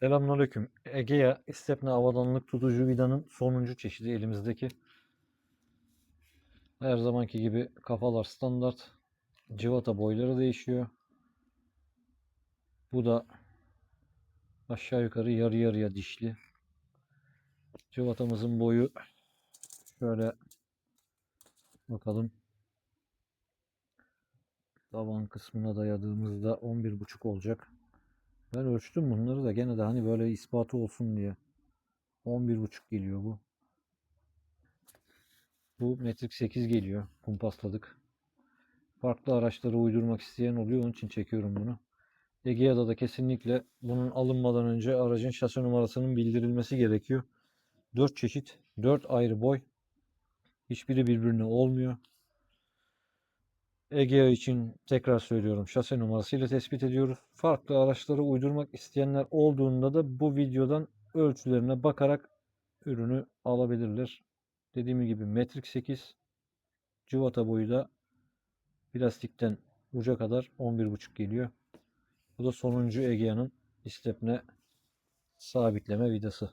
Selamünaleyküm. Egea istepne havadanlık tutucu vidanın sonuncu çeşidi elimizdeki. Her zamanki gibi kafalar standart. Cıvata boyları değişiyor. Bu da aşağı yukarı yarı yarıya dişli. Cıvatamızın boyu şöyle bakalım. Tavan kısmına dayadığımızda 11.5 olacak. Ben ölçtüm bunları da gene de hani böyle ispatı olsun diye. 11.5 geliyor bu. Bu metrik 8 geliyor. Kumpasladık. Farklı araçlara uydurmak isteyen oluyor. Onun için çekiyorum bunu. Egea'da da kesinlikle bunun alınmadan önce aracın şase numarasının bildirilmesi gerekiyor. 4 çeşit, 4 ayrı boy. Hiçbiri birbirine olmuyor. Egea için tekrar söylüyorum şase numarasıyla tespit ediyoruz. Farklı araçlara uydurmak isteyenler olduğunda da bu videodan ölçülerine bakarak ürünü alabilirler. Dediğim gibi metrik 8 cıvata boyu da plastikten uca kadar 11.5 geliyor. Bu da sonuncu Egea'nın istepne sabitleme vidası.